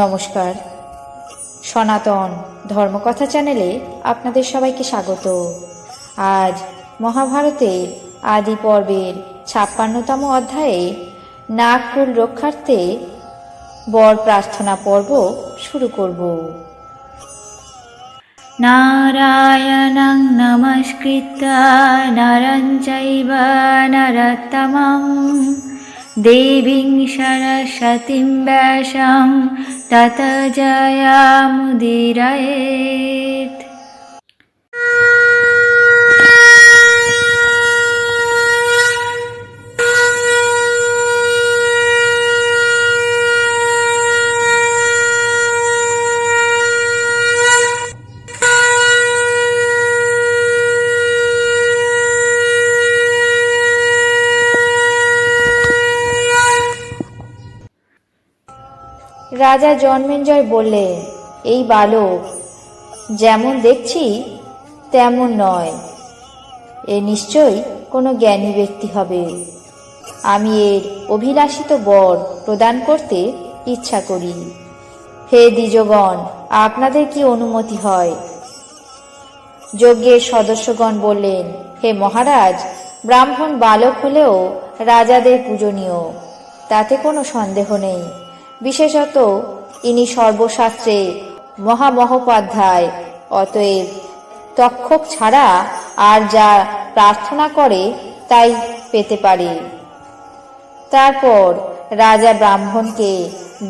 নমস্কার। সনাতন ধর্মকথা চ্যানেলে আপনাদের সবাইকে স্বাগত। আজ মহাভারতের আদি পর্বের ছাপ্পান্নতম অধ্যায়ে নাগকুল রক্ষার্থে বর প্রার্থনা পর্ব শুরু করব। নারায়ণং নমস্কৃত নরঞ্চৈব নরতমম দেবীং সরস্বতীং ব্যাসাং তত জয়ামুদিরয়ে রাজা জন্মেঞ্জয় বললেন এই বালক, যেমন দেখছি, তেমন নয়। এ নিশ্চয়ই কোনো জ্ঞানী ব্যক্তি হবে। আমি এর অভিলাষিত বর প্রদান করতে ইচ্ছা করি। হে দ্বিজগণ, আপনাদের কি অনুমতি হয়? যজ্ঞের সদস্যগণ বললেন, হে মহারাজ, ব্রাহ্মণ বালক হলেও রাজাদের পূজনীয়, তাতে কোনো সন্দেহ নেই। বিশেষত ইনি সর্বশাস্ত্রে মহামহোপাধ্যায়, অতএব তক্ষক ছাড়া আর যা প্রার্থনা করে তাই পেতে পারে। তারপর রাজা ব্রাহ্মণকে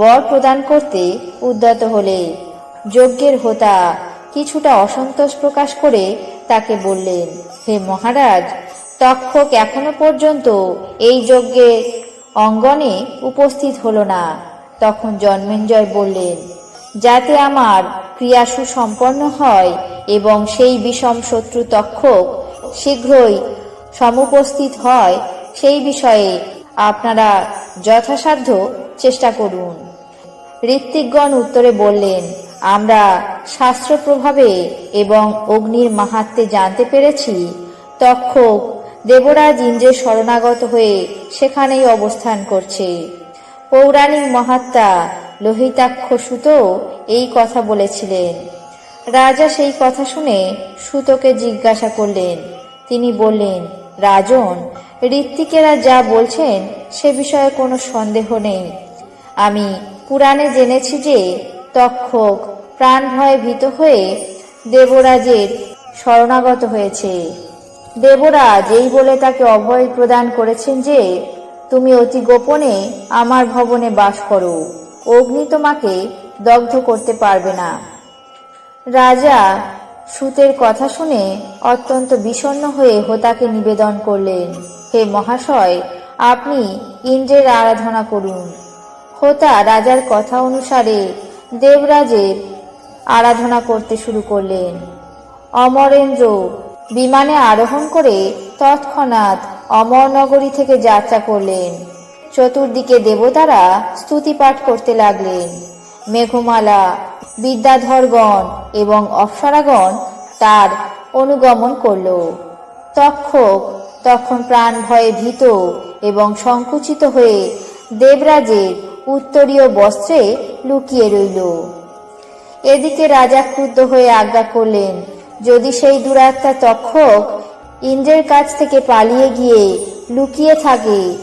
বর প্রদান করতে উদ্যত হলে যজ্ঞের হোতা কিছুটা অসন্তোষ প্রকাশ করে তাকে বললেন, হে মহারাজ, তক্ষক এখনও পর্যন্ত এই যজ্ঞে অঙ্গনে উপস্থিত হলো না। তখন জন্মেঞ্জয় বললেন, যাতে আমার ক্রিয়া সুসম্পন্ন হয় এবং সেই বিষম শত্রু তক্ষক শীঘ্রই সমুপস্থিত হয়, সেই বিষয়ে আপনারা যথাসাধ্য চেষ্টা করুন। ঋত্বিকগণ উত্তরে বললেন, আমরা শাস্ত্র প্রভাবে এবং অগ্নির মাহাত্মে জানতে পেরেছি, তক্ষক দেবরাজ ইন্দ্রের শরণাগত হয়ে সেখানেই অবস্থান করছে। পৌরাণিক মহাত্মা লোহিতাক্ষ সুত এই কথা বলেছিলেন। রাজা সেই কথা শুনে সুতকে জিজ্ঞাসা করলেন। তিনি বললেন, রাজন, ঋত্বিকেরা যা বলছেন সে বিষয়ে কোনো সন্দেহ নেই। আমি পুরাণে জেনেছি যে তক্ষক প্রাণ ভয়ে ভীত হয়ে দেবরাজের শরণাগত হয়েছে। দেবরাজ এই বলে তাকে অভয় প্রদান করেছেন যে তুমি অতি গোপনে আমার ভবনে বাস করো। অগ্নি তোমাকে দগ্ধ করতে পারবে না। রাজা সুতের কথা শুনে অত্যন্ত বিষণ্ণ হয়ে হোতাকে নিবেদন করলেন, হে মহাশয়, আপনি ইন্দ্রের আরাধনা করুন। হোতা রাজার কথা অনুসারে দেবরাজের আরাধনা করতে শুরু করলেন। অমরেন্দ্র বিমানে আরোহণ করে তৎক্ষণাৎ অমরনগরী থেকে যাত্রা করলেন। চতুর্দিকে দেবতারা স্তুতি পাঠ করতে লাগলেন। মেঘমালা, বিদ্যাধরগণ এবং অপ্সরাগণ তার অনুগমন করল। তক্ষক তখন প্রাণ ভয়ে ভীত এবং সংকুচিত হয়ে দেবরাজের উত্তরীয় বস্ত্রে লুকিয়ে রইল। এদিকে রাজা ক্রুদ্ধ হয়ে আজ্ঞা করলেন, যদি সেই দুরাত্মা তক্ষক ইন্দ্রের কাছ থেকে পালিয়ে গিয়ে লুকিয়ে থাকে।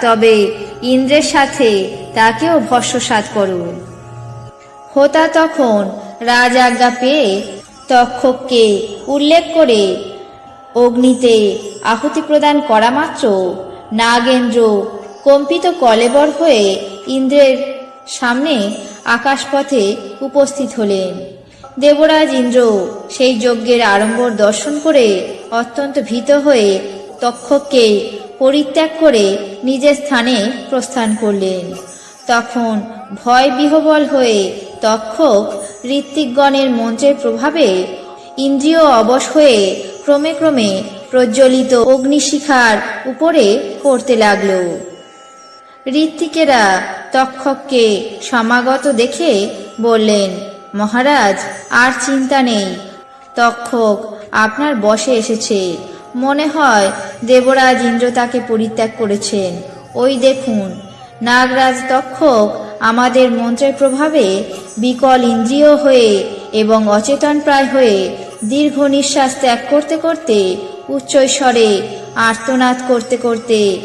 তবে ইন্দ্রের সাথে তাকেও ভস্মসাত করুন। হোতা তখন রাজ আজ্ঞা পেয়ে তক্ষককে উল্লেখ করে অগ্নিতে আহুতি প্রদান করা মাত্র নাগেন্দ্র কম্পিত কলেবর হয়ে ইন্দ্রের সামনে আকাশপথে উপস্থিত হলেন। দেবরাজ ইন্দ্র সেই যজ্ঞের আড়ম্বর দর্শন করে অত্যন্ত ভীত হয়ে তক্ষককে পরিত্যাগ করে নিজের স্থানে প্রস্থান করলেন। তখন ভয় বিহবল হয়ে তক্ষক ঋত্বিকগণের মন্ত্রের প্রভাবে ইন্দ্রিয় অবশ হয়ে ক্রমে ক্রমে প্রজ্বলিত অগ্নিশিখার উপরে পড়তে লাগল। ঋত্বিকেরা তক্ষককে সমাগত দেখে বললেন মহারাজ, আর চিন্তা নেই। তক্ষক, আপনার বসে এসেছে। মনে হয় দেবরাজ ইন্দ্র তাকে পরিত্যাগ করেছেন। ওই দেখুন, নাগরাজ তক্ষক, আমাদের মন্ত্রের প্রভাবে বিকল ইন্দ্রিয় হয়ে এবং অচেতন প্রায় হয়ে দীর্ঘ নিঃশ্বাস ত্যাগ করতে করতে উচ্চৈস্বরে আর্তনাদ করতে করতে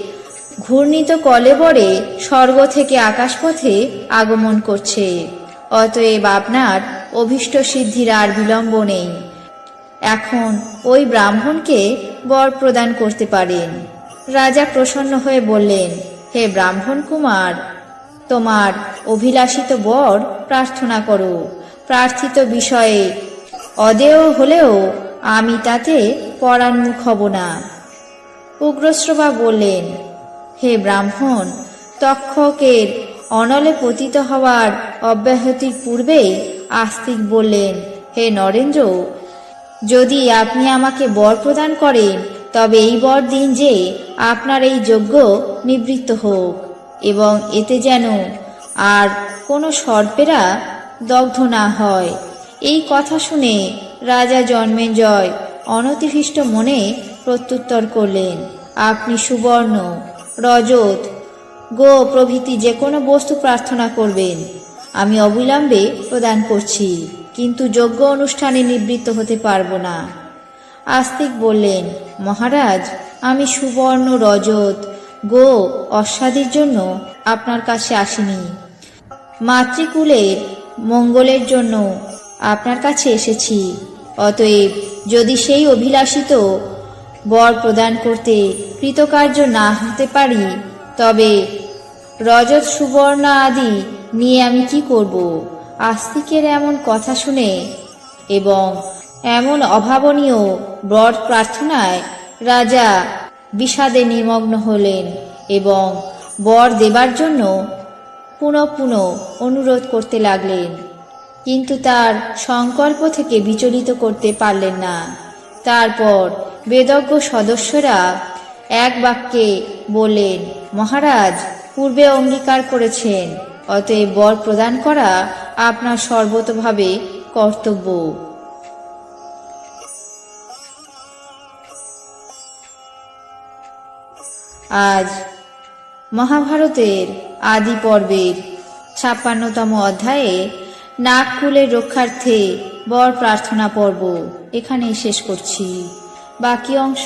ঘূর্ণিত কলেবরে স্বর্গ থেকে আকাশপথে আগমন করছে। অতএব আপনার অভীষ্ট সিদ্ধির আর বিলম্ব নেই। এখন ওই ব্রাহ্মণকে বর প্রদান করতে পারেন। রাজা প্রসন্ন হয়ে বললেন, হে ব্রাহ্মণ কুমার, তোমার অভিলাষিত বর প্রার্থনা করো। প্রার্থিত বিষয়ে অদেয় হলেও আমি তাতে পরান্মুখ হব না। উগ্রশ্রবা বললেন, হে ব্রাহ্মণ, তক্ষকের অনলে পতিত হওয়ার অব্যাহতির পূর্বেই আস্তিক বললেন, হে নরেন্দ্র, যদি আপনি আমাকে বর প্রদান করেন, তবে এই বর দিন যে আপনার এই যজ্ঞ নিবৃত্ত হোক, এবং এতে যেন আর কোনো সর্পেরা দগ্ধ না হয়। এই কথা শুনে রাজা জন্মেঞ্জয় অনতিভীষ্ট মনে প্রত্যুত্তর করলেন, আপনি সুবর্ণ, রজত গো প্রভৃতি যে কোনো বস্তু প্রার্থনা করবেন। আমি অবিলম্বে প্রদান করছি, কিন্তু যোগ্য অনুষ্ঠানে নিবৃত্ত হতে পারব না। আস্তিক বললেন, মহারাজ, আমি সুবর্ণ রজত, গো অস্বাদির জন্য আপনার কাছে আসিনি। মাতৃকুলের মঙ্গলের জন্য আপনার কাছে এসেছি, অতএব যদি সেই অভিলাষিত বর প্রদান করতে কৃতকার্য না হতে পারি তবে রজত, সুবর্ণ আদি নিয়ে আমি কি করব? আস্তিকের এমন কথা শুনে এবং এমন অভাবনীয় বর প্রার্থনায় রাজা বিষাদে নিমগ্ন হলেন এবং বর দেবার জন্য পুনঃ অনুরোধ করতে লাগলেন। কিন্তু তার সংকল্প থেকে বিচলিত করতে পারলেন না। তারপর বেদজ্ঞ সদস্যরা এক বাক্যে বললেন, মহারাজ, পূর্বে অঙ্গীকার করেছেন, অতএব বর প্রদান করা আপনার সর্বতভাবে কর্তব্য। আজ মহাভারতের আদি পর্বের ছাপ্পান্নতম অধ্যায়ে নাগকুলের রক্ষার্থে বর প্রার্থনা পর্ব এখানেই শেষ করছি। বাকি অংশ